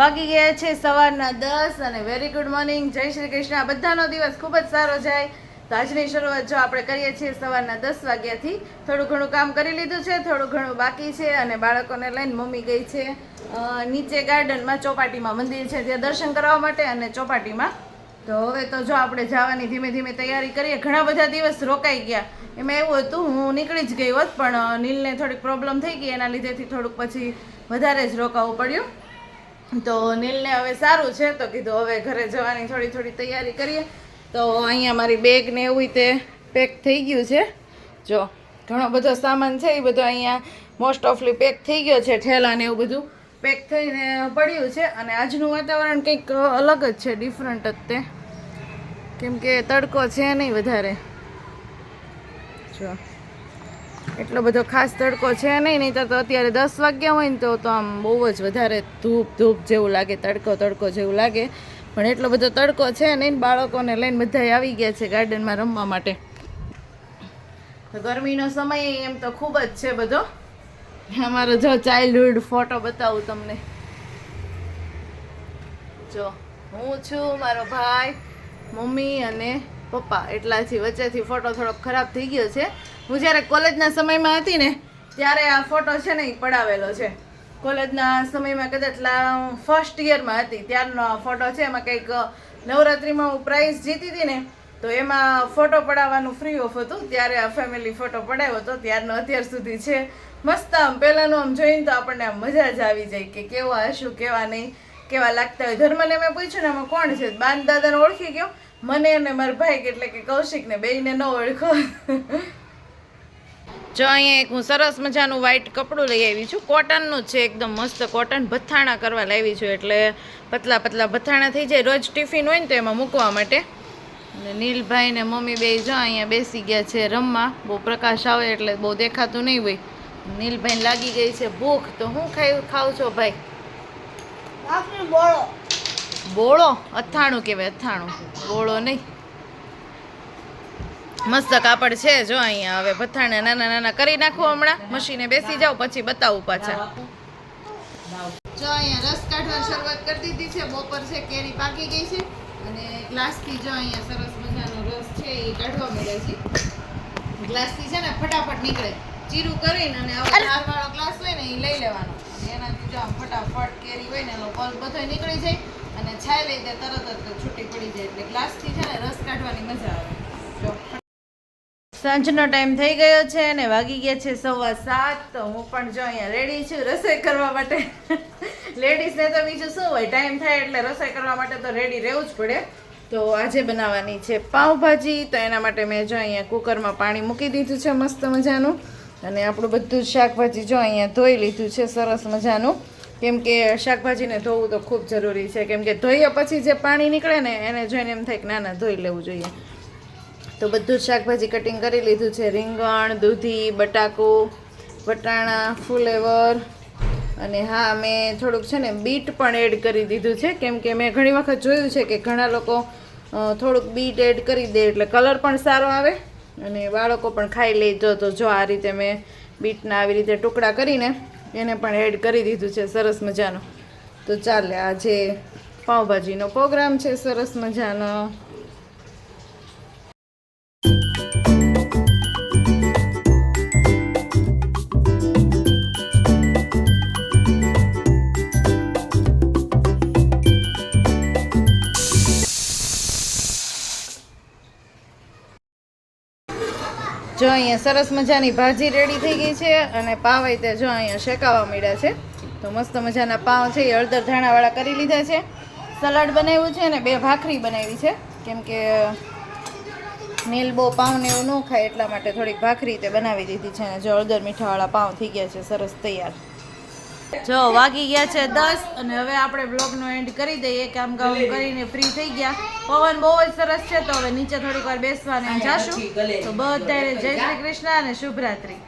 વાગી ગયા છે સવારના દસ અને વેરી ગુડ મોર્નિંગ જય શ્રી કૃષ્ણ. બધાનો દિવસ ખૂબ જ સારો જાય. તો આજની શરૂઆત જો આપણે કરીએ છીએ સવારના દસ વાગ્યાથી, થોડું ઘણું કામ કરી લીધું છે, થોડું ઘણું બાકી છે અને બાળકોને લઈને મમ્મી ગઈ છે. નીચે ગાર્ડનમાં ચોપાટીમાં મંદિર છે, ત્યાં દર્શન કરવા માટે અને ચોપાટીમાં. તો હવે તો જો આપણે જવાની ધીમે ધીમે તૈયારી કરીએ, ઘણા બધા દિવસ રોકાઈ ગયા. એમાં એવું હતું, હું નીકળી જ ગઈ હોત, પણ નીલને થોડીક પ્રોબ્લેમ થઈ ગઈ, એના લીધેથી થોડુંક પછી વધારે જ રોકાવું પડ્યું. તો નીલને હવે સારું છે તો કીધું હવે ઘરે જવાની થોડી થોડી તૈયારી કરીએ. તો અહીંયા મારી બેગ ને એવું તે પેક થઈ ગયું છે. જો, ઘણો બધો સામાન છે, એ બધો અહીંયા મોસ્ટ ઓફલી પેક થઈ ગયો છે, ઠેલા ને એવું બધું પેક થઈને પડ્યું છે. અને આજનું વાતાવરણ કંઈક અલગ જ છે ડિફરન્ટ જ તે. કેમ કે તડકો છે નહીં વધારે. જો. એટલો બધો ખાસ તડકો છે નહીં નહીં તો અત્યારે દસ વાગ્યા હોય ને તો તો આમ બહુ જ વધારે ધૂપ ધૂપ જેવું લાગે, તડકો તડકો જેવું લાગે. પણ એટલો બધો તડકો છે નહીં, બાળકોને લઈને બધા આવી ગયા છે ગાર્ડનમાં રમવા માટે. તો ગરમીનો સમય એમ તો ખૂબ જ છે બધો. અમારો જો ચાઇલ્ડહુડ ફોટો બતાવું તમને. જો, હું છું, મારો ભાઈ, મમ્મી અને પપ્પા. એટલાથી વચ્ચેથી ફોટો થોડોક ખરાબ થઈ ગયો છે. હું જ્યારે કોલેજના સમયમાં હતી ને, ત્યારે આ ફોટો છે ને એ પડાવેલો છે. કોલેજના સમયમાં કદાચ ફર્સ્ટ યરમાં હતી. ત્યારનો આ ફોટો છે, એમાં કંઈક નવરાત્રિમાં હું પ્રાઇઝ જીતી હતી ને, તો એમાં ફોટો પડાવવાનું ફ્રી ઓફ હતું. ત્યારે આ ફેમિલી ફોટો પડાવ્યો હતો. ત્યારનો અત્યાર સુધી છે. મસ્ત આમ, પહેલાંનું આમ જોઈને તો આપણને આમ મજા જ આવી જાય કે કેવા હશું, કેવા નહીં, કેવા લાગતા હોય. ધર્મને મેં પૂછ્યું ને, આમાં કોણ છે? બાન દાદાને ઓળખી ગયો. મને અને મારા ભાઈ એટલે કે કૌશિકને, બેયને ન ઓળખો. જો અહીંયા એક હું સરસ મજાનું વ્હાઈટ કપડું લઈ આવી છું. કોટનનું છે એકદમ મસ્ત કોટન ભથ્થાણા કરવા લાવી છું એટલે પતલા પતલા ભથ્થાણા થઈ જાય. રોજ ટિફિન હોય ને તો એમાં મૂકવા માટે. અને નીલભાઈ ને મમ્મી બે જો અહીંયા બેસી ગયા છે રમવા. બહુ પ્રકાશ આવે એટલે બહુ દેખાતું નહીં હોય. નીલભાઈને લાગી ગઈ છે ભૂખ. તો હું ખાઈ ખાવ છો ભાઈ? બોળો. બોળો? અથાણું કહેવાય અથાણું. બોળો નહીં. મસ્ત કાપડ છે. જો અહીંયા હવે ભથાણા નાના નાના કરી નાખું હમણાં. મશીને બેસી જાવ પછી બતાવું પાછા. જો અહીંયા રસ કાઢવાની શરૂઆત કરી દીધી છે. બપોર છે કેરી પાકી ગઈ છે. અને ગ્લાસથી જો અહીંયા સરસ મજાનો રસ છે એ કાઢવા મળ્યા છે. ગ્લાસથી છે ને ફટાફટ નીકળે. ચીરું કરીને અને આવો વાળો ગ્લાસ હોય ને એ લઈ લેવાનો. એનાથી જો આમ ફટાફટ કેરી હોય ને એનો પલ્પ બધો નીકળી જાય. અને છાય લઈ દે તરત જ છૂટી પડી જાય. એટલે ગ્લાસથી છે ને રસ કાઢવાની મજા આવે. જો સાંજનો ટાઈમ થઈ ગયો છે અને વાગી ગયા છે સવા સાત. તો હું પણ જો અહીંયા રેડી છું રસોઈ કરવા માટે. લેડીઝને તો બીજું શું હોય? ટાઈમ થાય એટલે રસોઈ કરવા માટે તો રેડી રહેવું જ પડે. તો આજે બનાવવાની છે પાઉંભાજી. તો એના માટે મેં જો અહીંયા કુકરમાં પાણી મૂકી દીધું છે મસ્ત મજાનું. અને આપણું બધું જ શાકભાજી જો અહીંયા ધોઈ લીધું છે સરસ મજાનું. કેમ કે શાકભાજીને ધોવું તો ખૂબ જરૂરી છે. કેમ કે ધોઈએ પછી જે પાણી નીકળે ને એને જોઈને એમ થાય કે ના ના, ધોઈ લેવું જોઈએ. તો બધું જ શાકભાજી કટિંગ કરી લીધું છે. રીંગણ, દૂધી, બટાકું, વટાણા, ફુલેવર અને હા, મેં થોડુંક છે ને બીટ પણ એડ કરી દીધું છે. કેમ કે મેં ઘણી વખત જોયું છે કે ઘણા લોકો થોડુંક બીટ એડ કરી દે એટલે કલર પણ સારો આવે અને બાળકો પણ ખાઈ લે. જો, તો જો આ રીતે મેં બીટના આવી રીતે ટુકડા કરીને એને પણ એડ કરી દીધું છે. સરસ મજાનો. તો ચાલે આજે પાઉંભાજીનો પ્રોગ્રામ છે, સરસ મજાનો. જો અહીંયા સરસ મજાની ભાજી રેડી થઈ ગઈ છે અને પાવ તે જો અહીંયા શેકાવા મળ્યા છે. તો મસ્ત મજાના પાવ છે, એ હળદર ધાણાવાળા કરી લીધા છે. સલાડ બનાવ્યું છે અને બે ભાખરી બનાવી છે. કેમ કે નીલ બહુ ને એવું ન ખાય એટલા માટે થોડીક ભાખરી તે બનાવી દીધી છે અને જો હળદર મીઠાવાળા પાવ થઈ ગયા છે, સરસ તૈયાર. જો વાગી ગયા છે દસ અને હવે આપણે બ્લોગનો એન્ડ કરી દઈએ. કામ કામ કરીને ફ્રી થઈ ગયા. પવન બહુ જ સરસ છે તો હવે નીચે થોડીક વાર બેસવાને જાશું. તો બધાને જય શ્રી કૃષ્ણ અને શુભરાત્રી.